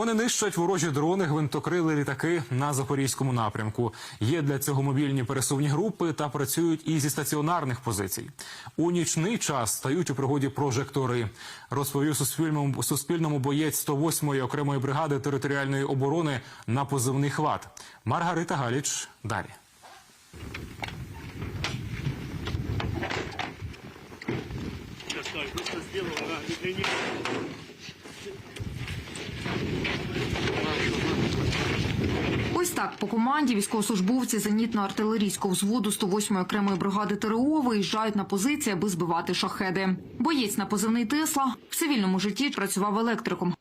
Вони нищать ворожі дрони, гвинтокрили літаки на запорізькому напрямку. Є для цього мобільні пересувні групи та працюють і зі стаціонарних позицій. У нічний час стають у пригоді прожектори. Розповів Суспільному, Суспільному боєць 108-ї окремої бригади територіальної оборони на позивний хват. Маргарита Галіч далі. Сейчас так, быстро сделал, да, не трени- так по команді військовослужбовці зенітно-артилерійського взводу 108-ї окремої бригади ТРО виїжджають на позиції, аби збивати шахеди. Боєць на позивний Тесла в цивільному житті працював електриком.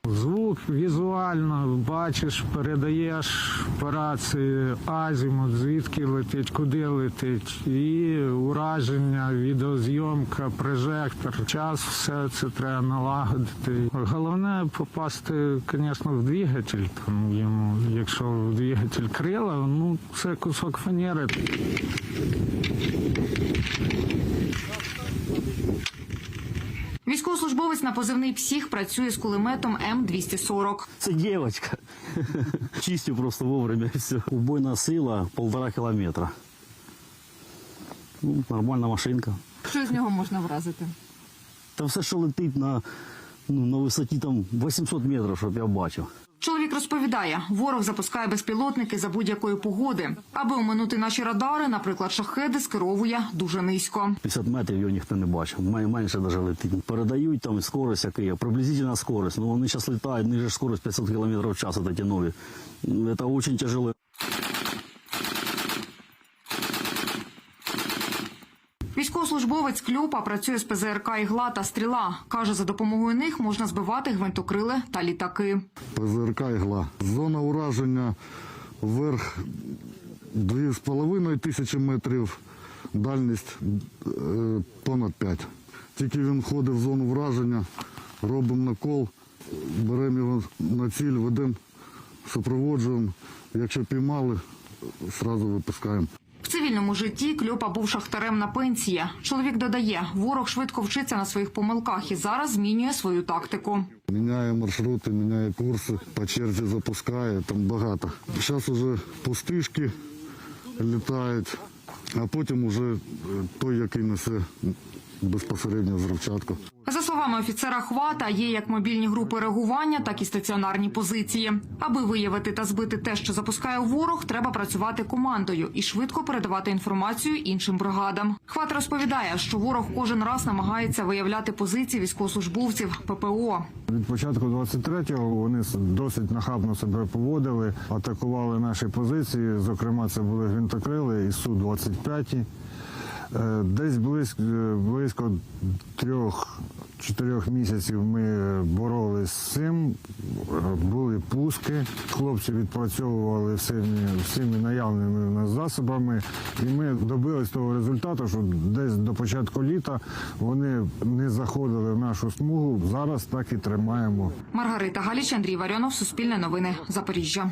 Звук візуально бачиш, передаєш по рації азімут, звідки летить, куди летить, і ураження, відеозйомка, прожектор. Час все це треба налагодити. Головне попасти, звісно, в двигатель. Там йому, якщо в двигатель крила, ну це кусок фанери. Військовослужбовець на позивний псіх працює з кулеметом М240. Це дівчинка. Чистю просто вовремя все. Убойна сила полтора кілометра. Ну, нормальна машинка. Що з нього можна вразити? Та все, що летить на, ну, на висоті там 800 метрів, щоб я бачив. Чоловік розповідає, ворог запускає безпілотники за будь-якої погоди. Аби оминути наші радари, наприклад, шахеди скеровує дуже низько. 50 метрів його ніхто не бачив. Менше навіть летить. Передають там скорость, яка приблизительна скорость. Ну вони зараз літають, ниже скорость 500 км в час, вот эти нові. Це дуже тяжело. Військовослужбовець Кльопа працює з ПЗРК «Ігла» та «Стріла». Каже, за допомогою них можна збивати гвинтокрили та літаки. ПЗРК «Ігла». Зона ураження вверх 2,5 тисячі метрів, дальність е, понад 5. Тільки він входить в зону враження, робимо накол, беремо його на ціль, ведемо, супроводжуємо. Якщо піймали, одразу випускаємо. В цивільному житті Кльопа був шахтарем на пенсії. Чоловік додає, ворог швидко вчиться на своїх помилках і зараз змінює свою тактику. Міняє маршрути, міняє курси, по черзі запускає, там багато. Зараз вже пустишки літають, а потім уже е, той, який несе безпосередньо. За словами офіцера Хвата, є як мобільні групи реагування, так і стаціонарні позиції. Аби виявити та збити те, що запускає ворог, треба працювати командою і швидко передавати інформацію іншим бригадам. Хват розповідає, що ворог кожен раз намагається виявляти позиції військовослужбовців ППО. Від початку 23-го вони досить нахабно себе поводили, атакували наші позиції. Зокрема, це були гвинтокрили і Су-25. Е, Десь близько, близько трьох-чотирьох місяців ми боролись з цим. Е, Були пуски. Хлопці відпрацьовували всіми, всіми наявними засобами. І ми добились того результату, що десь до початку літа вони не заходили в нашу смугу. Зараз так і тримаємо. Маргарита Галіч, Андрій Варіонов, Суспільне новини, Запоріжжя.